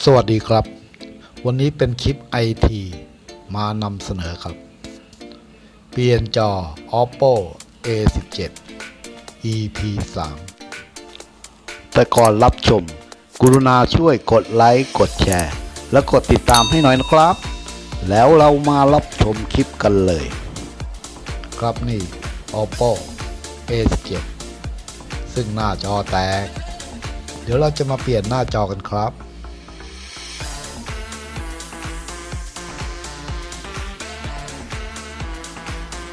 สวัสดีครับ วันนี้เป็นคลิป IT มานำเสนอครับ เปลี่ยนจอ Oppo A17 EP 3แต่ก่อนรับชม กรุณาช่วยกดไลค์ กดแชร์ และกดติดตามให้หน่อยนะครับ แล้วเรามารับชมคลิปกันเลย ครับนี่ Oppo A17 ซึ่งหน้าจอแตก เดี๋ยวเราจะมาเปลี่ยนหน้าจอกันครับ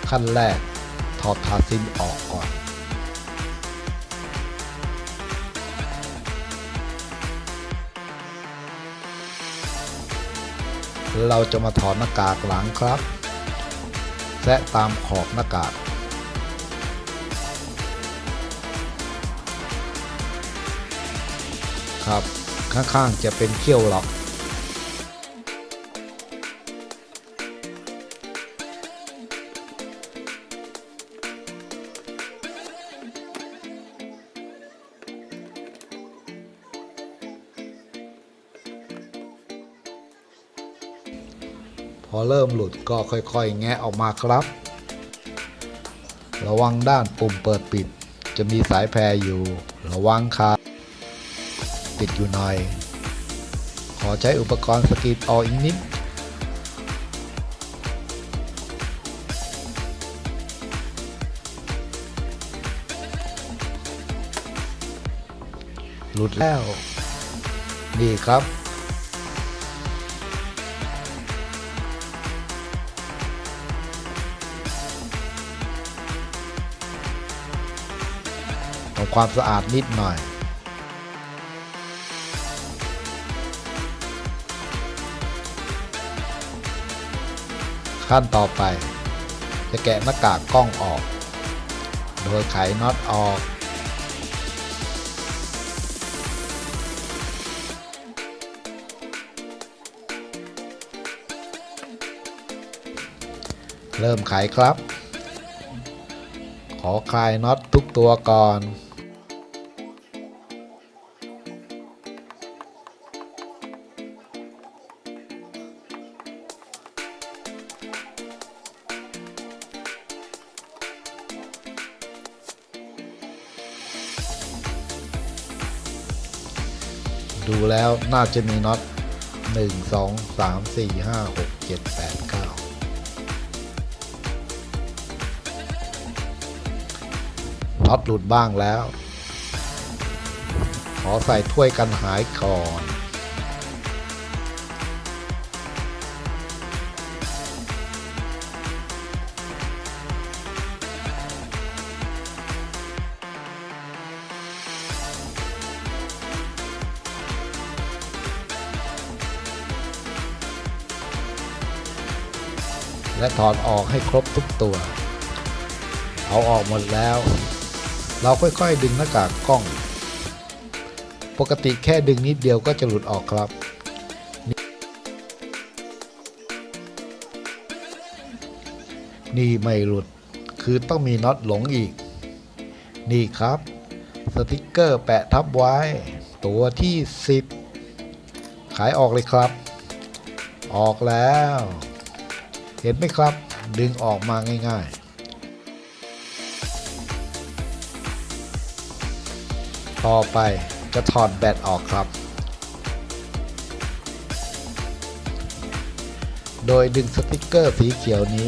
ขั้นแรก ถอดทาซินออกก่อน เราจะมาถอดหน้ากากหลังครับ แซะตามขอบหน้ากากครับ ข้างๆจะเป็นเขี้ยวล็อก พอเริ่มหลุดก็ค่อยๆ แงะออกมาครับ ระวังด้านปุ่มเปิดปิด จะมีสายแพรอยู่ ระวังคาติดอยู่หน่อย ขอใช้อุปกรณ์สกรีนออกอีกนิดหลุดแล้ว นี่ครับ ทำความสะอาดนิดหน่อย ขั้นต่อไป จะแกะหน้ากากกล้องออก โดยไขน็อตออกเริ่มไขครับ ขอคลายน็อตทุกตัวก่อน ดูแล้วน่าจะมีน็อต 1 2 3 4 5 6 7 8 9 น็อตหลุดบ้างแล้ว ขอใส่ถ้วยกันหายก่อน และถอดออกให้ครบทุกตัว เอาออกหมดแล้ว เราค่อยๆดึงหน้ากากกล้อง ปกติแค่ดึงนิดเดียวก็จะหลุดออกครับนี่ไม่หลุดคือต้องมีน็อตหลงอีก นี่ครับ สติกเกอร์แปะทับไว้ ตัวที่ 10 ขายออกเลยครับ ออกแล้ว เห็นไหมครับ ดึงออกมาง่าย ๆ ต่อไปจะถอดแบตออกครับ โดยดึงสติกเกอร์สีเขียวนี้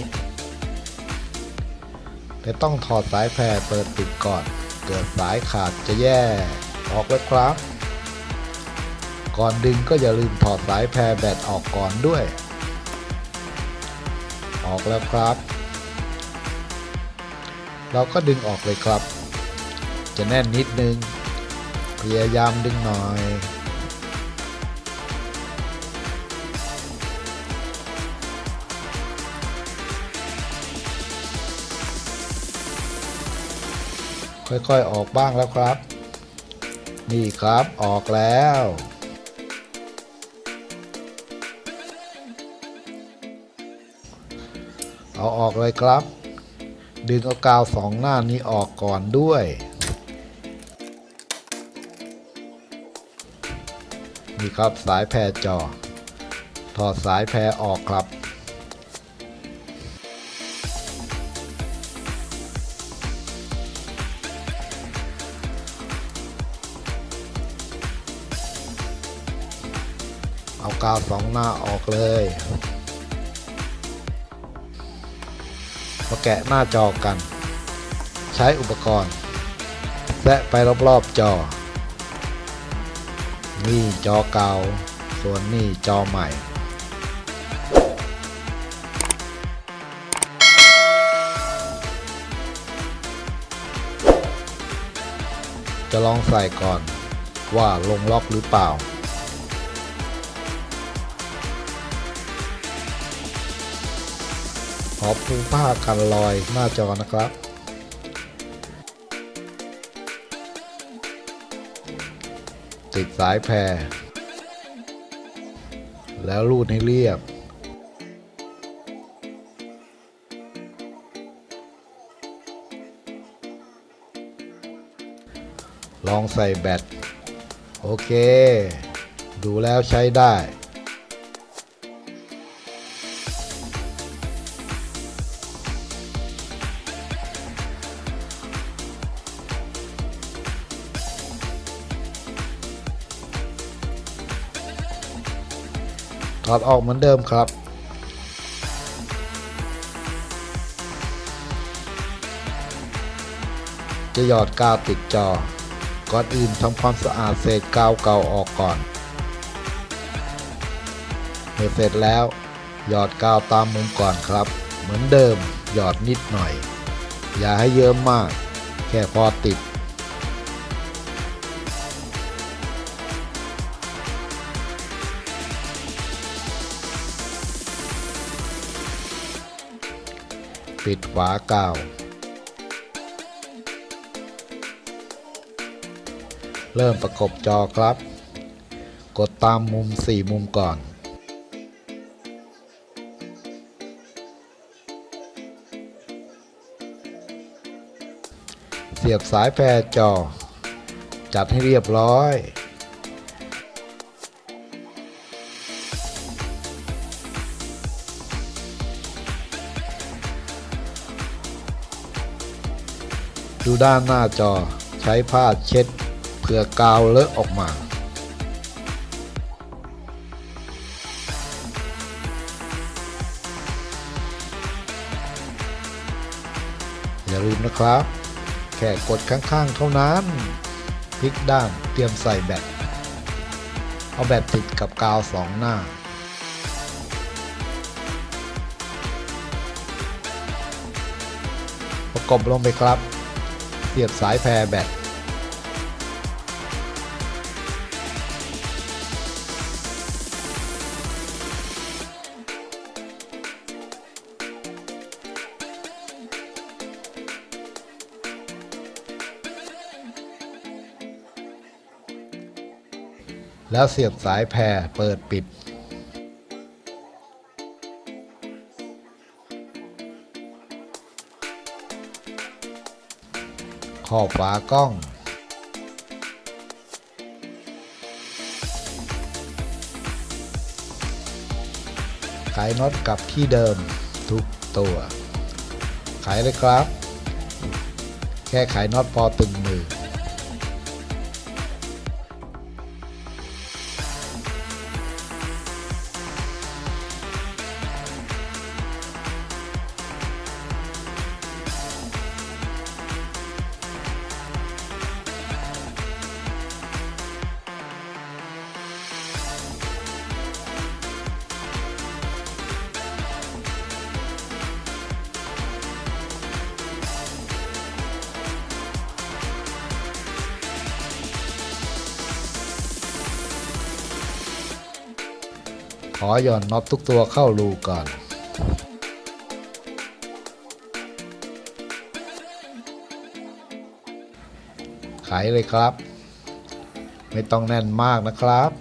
แต่ต้องถอดสายแพรเปิดปิดก่อน เกิดสายขาดจะแย่ออกไว้ครับ ก่อนดึงก็อย่าลืมถอดสายแพรแบตออกก่อนด้วย ออกแล้วครับ เราก็ดึงออกเลยครับ จะแน่นนิดนึง พยายามดึงหน่อย ค่อยๆออกบ้างแล้วครับ นี่ครับออกแล้ว เอาออกเลยครับ ดึงเอากาวสองหน้านี้ออกก่อนด้วย นี่ครับสายแพรจอ ถอดสายแพรออกครับเอากาวสองหน้าออกเลย แกะหน้าจอกัน ใช้อุปกรณ์ แซะไปรอบๆจอ นี่จอเก่า ส่วนนี่จอใหม่จะลองใส่ก่อนว่าลงล็อกหรือเปล่า ขอปูผ้ากันรอยหน้าจอนะครับ ติดสายแพร แล้วรูดให้เรียบ ลองใส่แบต โอเค ดูแล้วใช้ได้ ถอดออกเหมือนเดิมครับ จะหยอดกาวติดจอ ก่อนอื่นทำความสะอาดเศษกาวเก่าออกก่อน เมื่อเสร็จแล้ว หยอดกาวตามมุมก่อนครับ เหมือนเดิม หยอดนิดหน่อย อย่าให้เยอะมาก แค่พอติด ปิดฝากาว เริ่มประกบจอครับ กดตามมุม 4 มุมก่อน เสียบสายแพรจอ จัดให้เรียบร้อย ดูด้านหน้าจอใช้ผ้าเช็ดเพื่อกาวเลอะออกมา อย่าลืมนะครับ แค่กดข้างๆเท่านั้นพลิกด้านเตรียมใส่แบตเอาแบตติดกับกาวสองหน้าประกบลงไปครับ เสียบสายแพรแบตแล้วเสียบสายแพรเปิดปิด ขอบฝากล้องไขน็อตกับที่เดิมทุกตัวไขเลยครับ แค่ไขน็อตพอตึงมือ อหย่อนน็อตทุกตัวเข้ารูก่อนไขเลยครับ ไม่ต้องแน่นมากนะครับ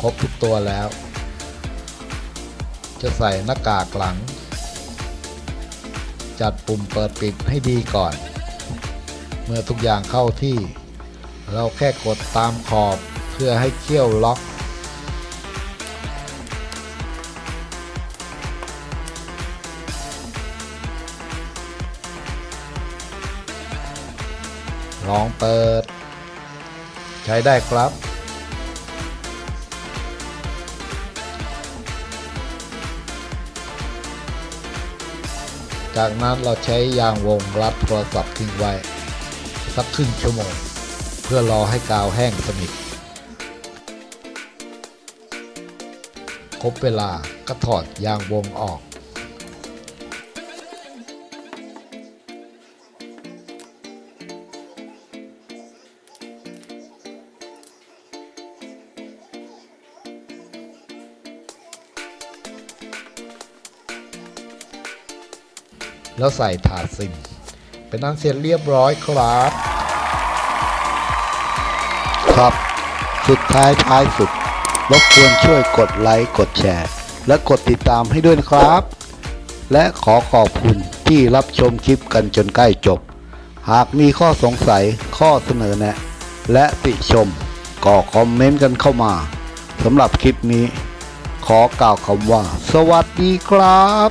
ครบทุกตัวแล้ว จะใส่หน้ากากหลัง จัดปุ่มเปิดปิดให้ดีก่อน เมื่อทุกอย่างเข้าที่ เราแค่กดตามขอบเพื่อให้เขี้ยวล็อกลองเปิด ใช้ได้ครับ จากนั้นเราใช้ยางวงรัดโทรศัพท์ทิ้งไว้ สักครึ่งชั่วโมง เพื่อรอให้กาวแห้งสนิทครบเวลาก็ถอดยางวงออก แล้วใส่ถาดซิม เป็นอันเสร็จเรียบร้อยครับ ครับ สุดท้ายท้ายสุดรบกวนช่วยกดไลค์กดแชร์ และกดติดตามให้ด้วยนะครับ และขอขอบคุณที่รับชมคลิปกันจนใกล้จบ หากมีข้อสงสัยข้อเสนอแนะ และติชมก็คอมเมนต์กันเข้ามาสำหรับคลิปนี้ ขอกล่าวคำว่า สวัสดีครับ